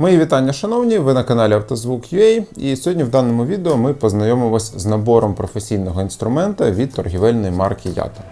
Мої вітання, шановні! Ви на каналі Автозвук.ua і сьогодні в даному відео ми познайомимось з набором професійного інструмента від торгівельної марки Ято.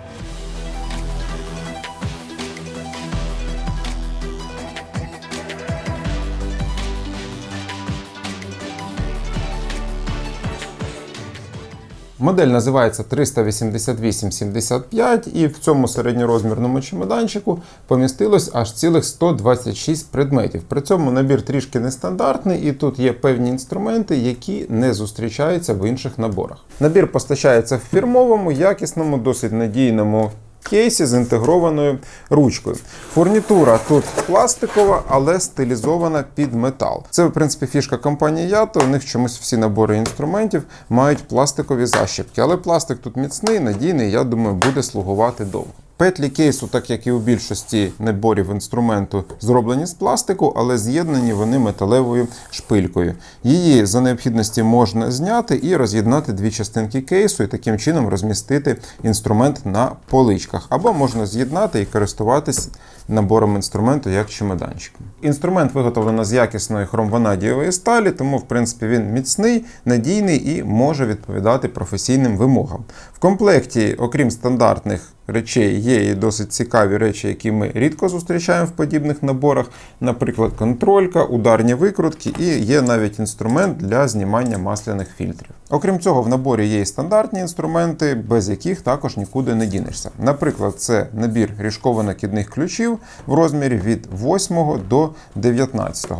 Модель називається 388-75 і в цьому середньорозмірному чемоданчику помістилось аж цілих 126 предметів. При цьому набір трішки нестандартний, і тут є певні інструменти, які не зустрічаються в інших наборах. Набір постачається в фірмовому, якісному, досить надійному. Кейсі з інтегрованою ручкою. Фурнітура тут пластикова, але стилізована під метал. Це, в принципі, фішка компанії Ято. У них чомусь всі набори інструментів мають пластикові защіпки. Але пластик тут міцний, надійний, я думаю, буде слугувати довго. Петлі кейсу, так як і у більшості наборів інструменту, зроблені з пластику, але з'єднані вони металевою шпилькою. Її за необхідності можна зняти і роз'єднати дві частинки кейсу, і таким чином розмістити інструмент на поличках. Або можна з'єднати і користуватись набором інструменту як чемоданчиком. Інструмент виготовлено з якісної хромванадієвої сталі, тому в принципі він міцний, надійний і може відповідати професійним вимогам. В комплекті, окрім стандартних речей, є і досить цікаві речі, які ми рідко зустрічаємо в подібних наборах, наприклад, контролька, ударні викрутки, і є навіть інструмент для знімання масляних фільтрів. Окрім цього, в наборі є і стандартні інструменти, без яких також нікуди не дінешся. Наприклад, це набір ріжково-накидних ключів в розмірі від 8 до 19.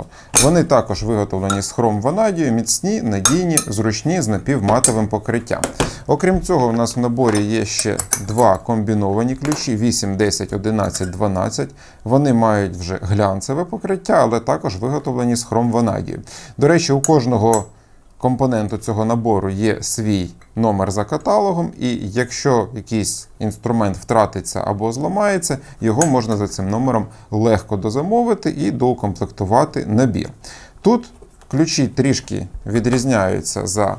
Вони також виготовлені з хром-ванадією, міцні, надійні, зручні з напівматовим покриттям. Окрім цього, у нас в наборі є ще два комбіновані ключі: 8, 10, 11, 12. Вони мають вже глянцеве покриття, але також виготовлені з хром-ванадією. До речі, у кожного компоненту цього набору є свій номер за каталогом, і якщо якийсь інструмент втратиться або зламається, його можна за цим номером легко дозамовити і доукомплектувати набір. Тут ключі трішки відрізняються за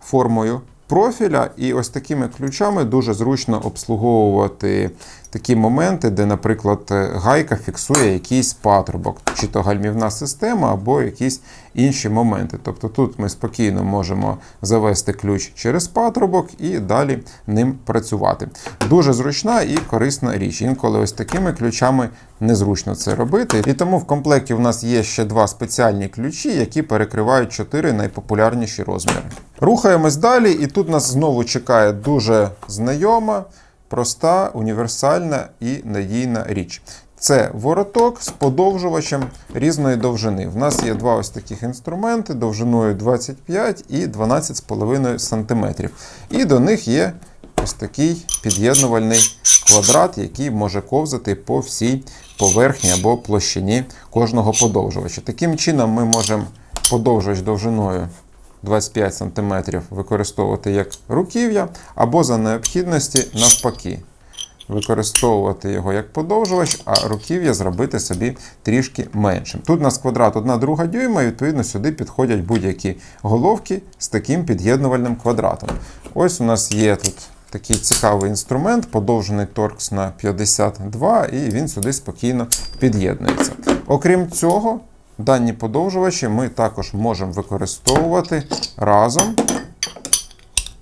формою профіля, і ось такими ключами дуже зручно обслуговувати такі моменти, де, наприклад, гайка фіксує якийсь патрубок, чи то гальмівна система, або якісь інші моменти. Тобто тут ми спокійно можемо завести ключ через патрубок і далі ним працювати. Дуже зручна і корисна річ. Інколи ось такими ключами незручно це робити. І тому в комплекті в нас є ще два спеціальні ключі, які перекривають чотири найпопулярніші розміри. Рухаємось далі, і тут нас знову чекає дуже знайома, проста, універсальна і надійна річ. Це вороток з подовжувачем різної довжини. В нас є два ось таких інструменти довжиною 25 і 12,5 см. І до них є ось такий під'єднувальний квадрат, який може ковзати по всій поверхні або площині кожного подовжувача. Таким чином, ми можемо подовжувач довжиною 25 см використовувати як руків'я, або за необхідності навпаки. Використовувати його як подовжувач, а руків'я зробити собі трішки меншим. Тут у нас квадрат 1 друга дюйма, і відповідно сюди підходять будь-які головки з таким під'єднувальним квадратом. Ось у нас є тут такий цікавий інструмент, подовжений торкс на 52, і він сюди спокійно під'єднується. Окрім цього, дані подовжувачі ми також можемо використовувати разом,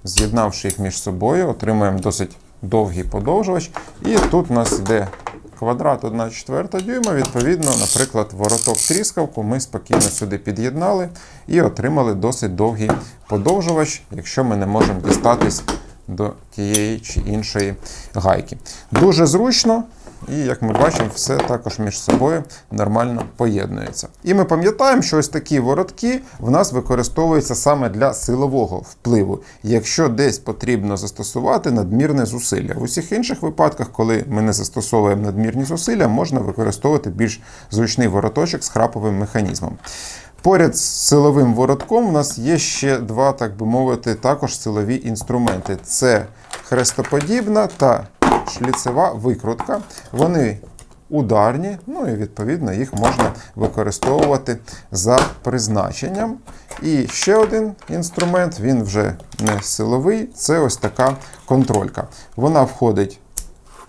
з'єднавши їх між собою, отримаємо досить довгий подовжувач. І тут у нас йде квадрат 1 четверта дюйма. Відповідно, наприклад, вороток тріскавку ми спокійно сюди під'єднали і отримали досить довгий подовжувач, якщо ми не можемо дістатись до тієї чи іншої гайки. Дуже зручно. І, як ми бачимо, все також між собою нормально поєднується. І ми пам'ятаємо, що ось такі воротки в нас використовуються саме для силового впливу, якщо десь потрібно застосувати надмірне зусилля. В усіх інших випадках, коли ми не застосовуємо надмірні зусилля, можна використовувати більш зручний вороточок з храповим механізмом. Поряд з силовим воротком у нас є ще два, так би мовити, також силові інструменти: це хрестоподібна та шліцева викрутка. Вони ударні, ну і відповідно їх можна використовувати за призначенням. І ще один інструмент, він вже не силовий, це ось така контролька. Вона входить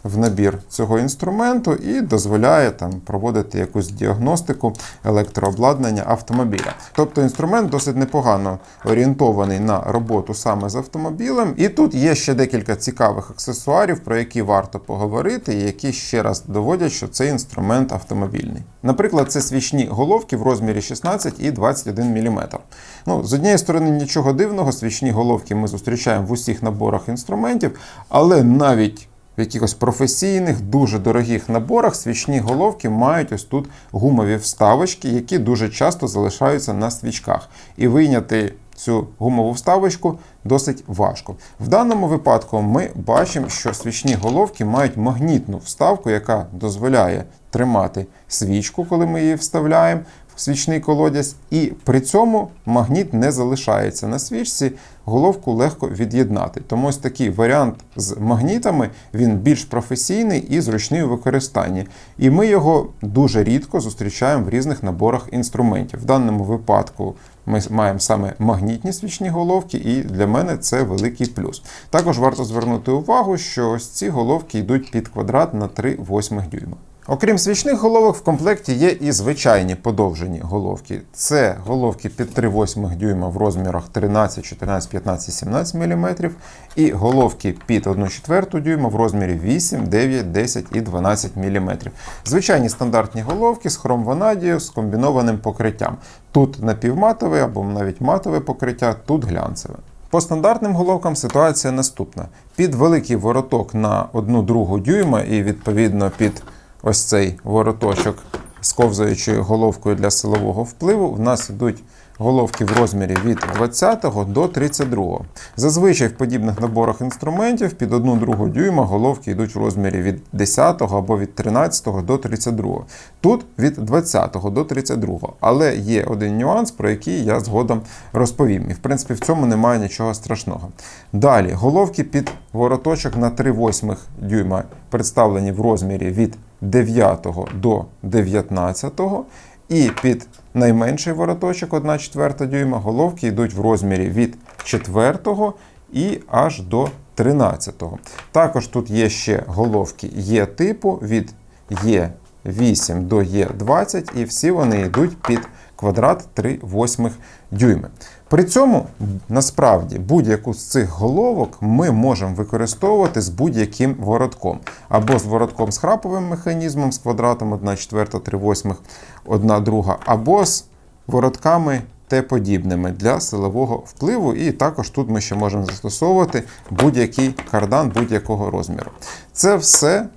в набір цього інструменту і дозволяє там проводити якусь діагностику електрообладнання автомобіля. Тобто інструмент досить непогано орієнтований на роботу саме з автомобілем. І тут є ще декілька цікавих аксесуарів, про які варто поговорити, і які ще раз доводять, що цей інструмент автомобільний. Наприклад, це свічні головки в розмірі 16 і 21 мм. Ну, з однієї сторони, нічого дивного, свічні головки ми зустрічаємо в усіх наборах інструментів, але навіть в якихось професійних, дуже дорогих наборах свічні головки мають ось тут гумові вставочки, які дуже часто залишаються на свічках. І вийняти цю гумову вставочку досить важко. В даному випадку ми бачимо, що свічні головки мають магнітну вставку, яка дозволяє тримати свічку, коли ми її вставляємо свічний колодязь, і при цьому магніт не залишається на свічці, головку легко від'єднати. Тому ось такий варіант з магнітами він більш професійний і зручний у використанні. І ми його дуже рідко зустрічаємо в різних наборах інструментів. В даному випадку ми маємо саме магнітні свічні головки, і для мене це великий плюс. Також варто звернути увагу, що ось ці головки йдуть під квадрат на 3 восьмих дюйма. Окрім свічних головок, в комплекті є і звичайні подовжені головки. Це головки під 3 восьмих дюйма в розмірах 13, 14, 15, 17 мм, і головки під 1 четверту дюйма в розмірі 8, 9, 10 і 12 мм. Звичайні стандартні головки з хромванадією з комбінованим покриттям. Тут напівматове або навіть матове покриття, тут глянцеве. По стандартним головкам ситуація наступна: під великий вороток на 1 другу дюйма і відповідно під ось цей вороточок з ковзаючою головкою для силового впливу, в нас йдуть головки в розмірі від 20 до 32. Зазвичай в подібних наборах інструментів під 1 другу дюйма головки йдуть в розмірі від 10 або від 13 до 32. Тут від 20 до 32. Але є один нюанс, про який я згодом розповім. І в принципі в цьому немає нічого страшного. Далі головки під вороточок на 3 восьмих дюйма представлені в розмірі від 9 до 19. І під найменший вороточок 1 четверта дюйма головки йдуть в розмірі від 4 і аж до 13. Також тут є ще головки Є типу від Є8 до Є20, і всі вони йдуть під квадрат 3 восьмих дюйми. При цьому насправді будь-яку з цих головок ми можемо використовувати з будь-яким воротком. Або з воротком з храповим механізмом з квадратом 1 четверта, 3 восьмих, 1 друга, або з воротками Т-подібними для силового впливу. І також тут ми ще можемо застосовувати будь-який кардан будь-якого розміру. Це все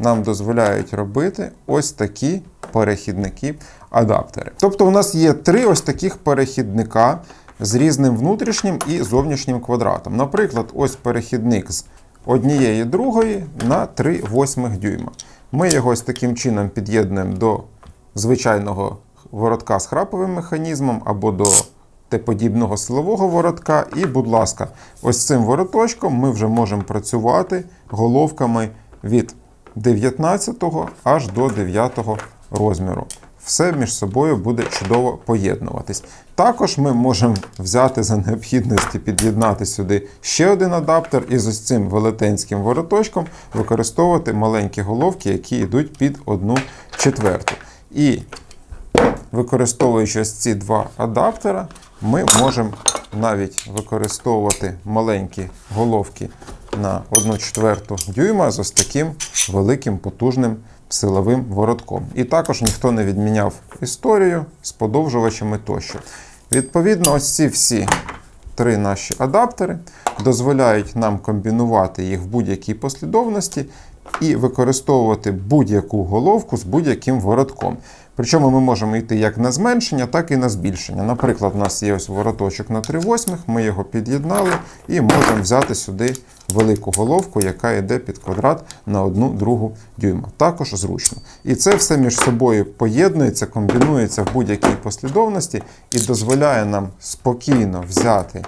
нам дозволяють робити ось такі перехідники-адаптери. Тобто, у нас є три ось таких перехідника з різним внутрішнім і зовнішнім квадратом. Наприклад, ось перехідник з однієї другої на 3 восьмих дюйма. Ми його ось таким чином під'єднуємо до звичайного воротка з храповим механізмом або до Т-подібного силового воротка. І, будь ласка, ось цим вороточком ми вже можемо працювати головками від 19 аж до 9 розміру. Все між собою буде чудово поєднуватись. Також ми можемо взяти за необхідності під'єднати сюди ще один адаптер і з ось цим велетенським вороточком використовувати маленькі головки, які йдуть під 1 четверту. І використовуючи ось ці два адаптера, ми можемо навіть використовувати маленькі головки на 1 четверту дюйма з ось таким великим потужним силовим воротком. І також ніхто не відміняв історію з подовжувачами тощо. Відповідно, ось ці всі три наші адаптери дозволяють нам комбінувати їх в будь-якій послідовності і використовувати будь-яку головку з будь-яким воротком. Причому ми можемо йти як на зменшення, так і на збільшення. Наприклад, у нас є ось вороточок на 3 восьмих, ми його під'єднали і можемо взяти сюди велику головку, яка йде під квадрат на 1 другу дюйма. Також зручно. І це все між собою поєднується, комбінується в будь-якій послідовності і дозволяє нам спокійно взяти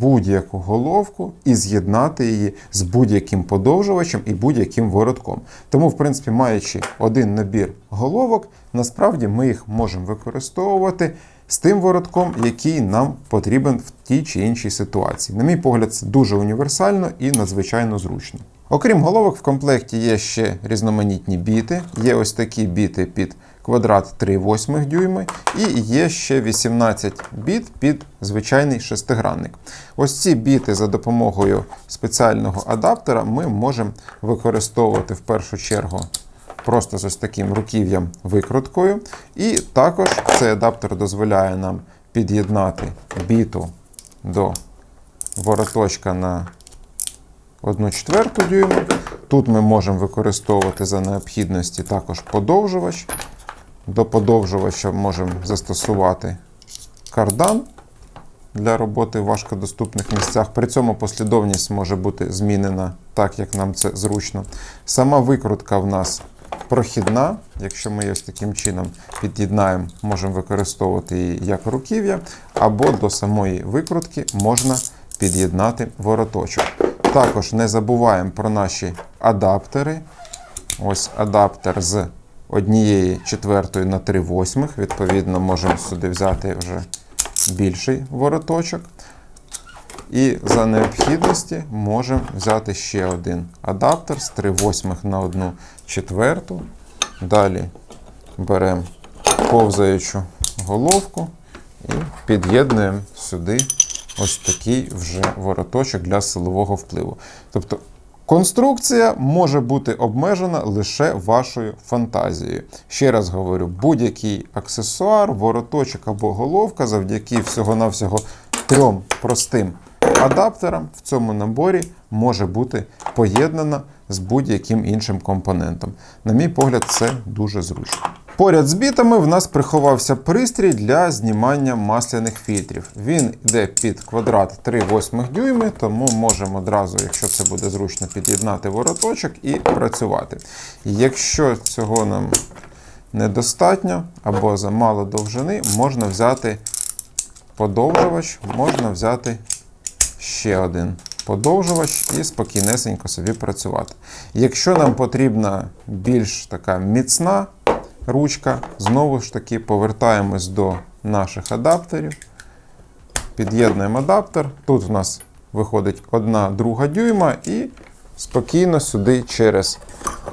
будь-яку головку і з'єднати її з будь-яким подовжувачем і будь-яким воротком. Тому, в принципі, маючи один набір головок, насправді ми їх можемо використовувати з тим воротком, який нам потрібен в тій чи іншій ситуації. На мій погляд, це дуже універсально і надзвичайно зручно. Окрім головок, в комплекті є ще різноманітні біти. Є ось такі біти під квадрат 3,8 дюйми, і є ще 18 біт під звичайний шестигранник. Ось ці біти за допомогою спеціального адаптера ми можемо використовувати в першу чергу просто з ось таким руків'ям викруткою. І також цей адаптер дозволяє нам під'єднати біту до вороточка на 1 четверту дюйму. Тут ми можемо використовувати за необхідності також подовжувач. До подовжувача можемо застосувати кардан для роботи в важкодоступних місцях. При цьому послідовність може бути змінена так, як нам це зручно. Сама викрутка в нас прохідна. Якщо ми її ось таким чином під'єднаємо, можемо використовувати її як руків'я, або до самої викрутки можна під'єднати вороточок. Також не забуваємо про наші адаптери. Ось адаптер з однієї четвертої на 3 восьмих. Відповідно, можемо сюди взяти вже більший вороточок. І за необхідності можемо взяти ще один адаптер з 3 восьмих на 1 четверту. Далі беремо повзаючу головку і під'єднуємо сюди ось такий вже вороточок для силового впливу. Тобто Конструкція може бути обмежена лише вашою фантазією. Ще раз говорю, будь-який аксесуар, вороточок або головка завдяки всього-навсього трьом простим адаптерам в цьому наборі може бути поєднана з будь-яким іншим компонентом. На мій погляд, це дуже зручно. Поряд з бітами в нас приховався пристрій для знімання масляних фільтрів. Він йде під квадрат 3,8 дюйми, тому можемо одразу, якщо це буде зручно, під'єднати вороточок і працювати. Якщо цього нам недостатньо або замало довжини, можна взяти подовжувач, можна взяти ще один подовжувач і спокійнесенько собі працювати. Якщо нам потрібна більш така міцна ручка, знову ж таки повертаємось до наших адаптерів. Під'єднуємо адаптер. Тут в нас виходить одна друга дюйма, і спокійно сюди через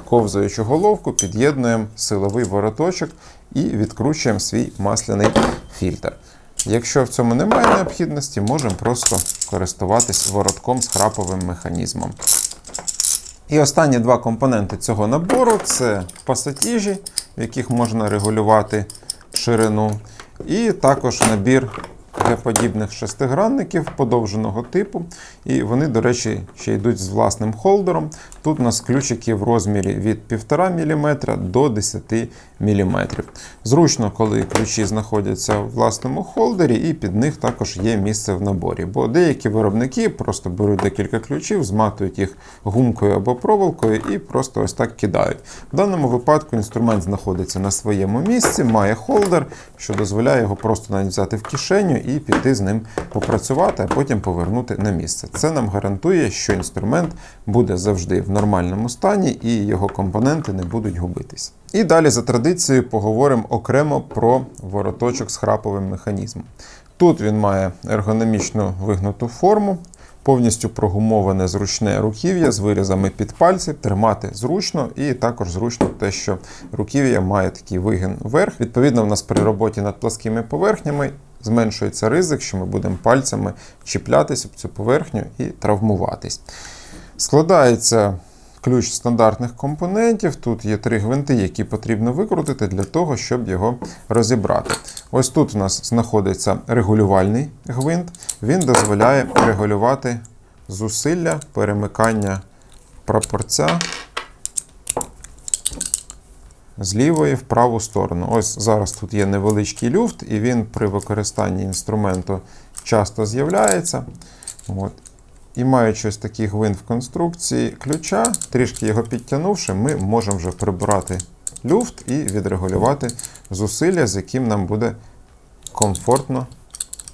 ковзаючу головку під'єднуємо силовий вороточок і відкручуємо свій масляний фільтр. Якщо в цьому немає необхідності, можемо просто користуватись воротком з храповим механізмом. І останні два компоненти цього набору це пасатіжі, в яких можна регулювати ширину, і також набір подібних шестигранників подовженого типу. І вони, до речі, ще йдуть з власним холдером. Тут у нас ключики в розмірі від 1,5 мм до 10 мм. Зручно, коли ключі знаходяться в власному холдері, і під них також є місце в наборі. Бо деякі виробники просто беруть декілька ключів, зматують їх гумкою або проволокою і просто ось так кидають. В даному випадку інструмент знаходиться на своєму місці, має холдер, що дозволяє його просто навіть взяти в кишеню і піти з ним попрацювати, а потім повернути на місце. Це нам гарантує, що інструмент буде завжди в нормальному стані і його компоненти не будуть губитись. І далі за традицією поговоримо окремо про вороточок з храповим механізмом. Тут він має ергономічну вигнуту форму, повністю прогумоване зручне руків'я з вирізами під пальці, тримати зручно, і також зручно те, що руків'я має такий вигин вверх. Відповідно, в нас при роботі над пласкими поверхнями зменшується ризик, що ми будемо пальцями чіплятися об цю поверхню і травмуватись. Складається ключ стандартних компонентів. Тут є три гвинти, які потрібно викрутити для того, щоб його розібрати. Ось тут у нас знаходиться регулювальний гвинт. Він дозволяє регулювати зусилля перемикання прапорця з лівої в праву сторону. Ось зараз тут є невеличкий люфт, і він при використанні інструменту часто з'являється. От. І маючи ось такий гвинт в конструкції ключа, трішки його підтягнувши, ми можемо вже прибрати люфт і відрегулювати зусилля, з яким нам буде комфортно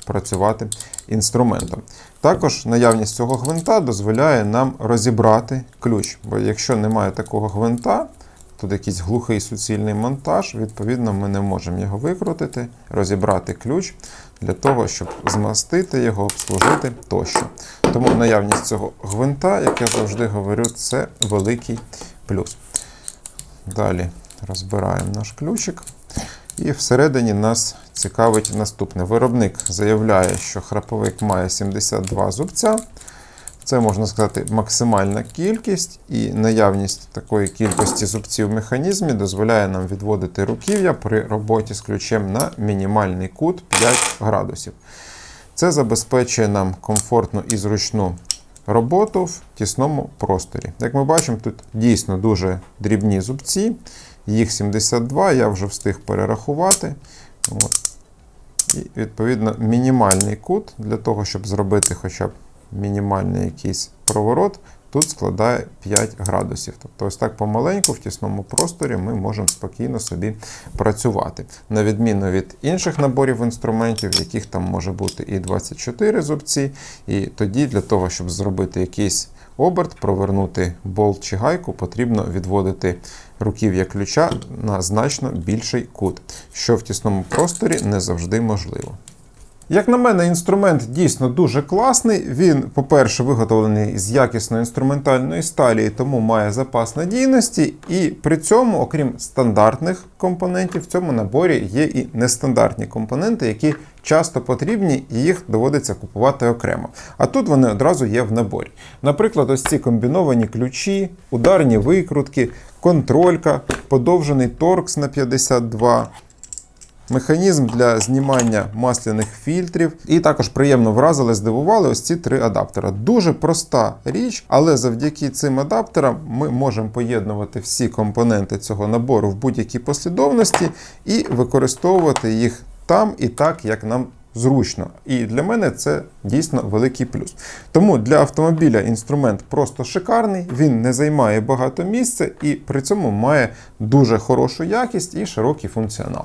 працювати інструментом. Також наявність цього гвинта дозволяє нам розібрати ключ. Бо якщо немає такого гвинта, Тут якийсь глухий суцільний монтаж, відповідно, ми не можемо його викрутити, розібрати ключ для того, щоб змастити його, обслужити тощо. Тому наявність цього гвинта, як я завжди говорю, це великий плюс. Далі розбираємо наш ключик. І всередині нас цікавить наступне. Виробник заявляє, що храповик має 72 зубця. Це можна сказати максимальна кількість, і наявність такої кількості зубців в механізмі дозволяє нам відводити руків'я при роботі з ключем на мінімальний кут 5 градусів. Це забезпечує нам комфортну і зручну роботу в тісному просторі. Як ми бачимо, тут дійсно дуже дрібні зубці, їх 72, я вже встиг перерахувати. От. І, відповідно, мінімальний кут для того, щоб зробити хоча б мінімальний якийсь проворот, тут складає 5 градусів. Тобто, ось так помаленьку в тісному просторі ми можемо спокійно собі працювати. На відміну від інших наборів інструментів, в яких там може бути і 24 зубці, і тоді для того, щоб зробити якийсь оберт, провернути болт чи гайку, потрібно відводити руків'я ключа на значно більший кут, що в тісному просторі не завжди можливо. Як на мене, інструмент дійсно дуже класний. Він, по-перше, виготовлений з якісної інструментальної сталі, тому має запас надійності. І при цьому, окрім стандартних компонентів, в цьому наборі є і нестандартні компоненти, які часто потрібні, і їх доводиться купувати окремо. А тут вони одразу є в наборі. Наприклад, ось ці комбіновані ключі, ударні викрутки, контролька, подовжений торкс на 52. Механізм для знімання масляних фільтрів. І також приємно вразили, здивували ось ці три адаптера. Дуже проста річ, але завдяки цим адаптерам ми можемо поєднувати всі компоненти цього набору в будь-якій послідовності і використовувати їх там і так, як нам зручно. І для мене це дійсно великий плюс. Тому для автомобіля інструмент просто шикарний, він не займає багато місця і при цьому має дуже хорошу якість і широкий функціонал.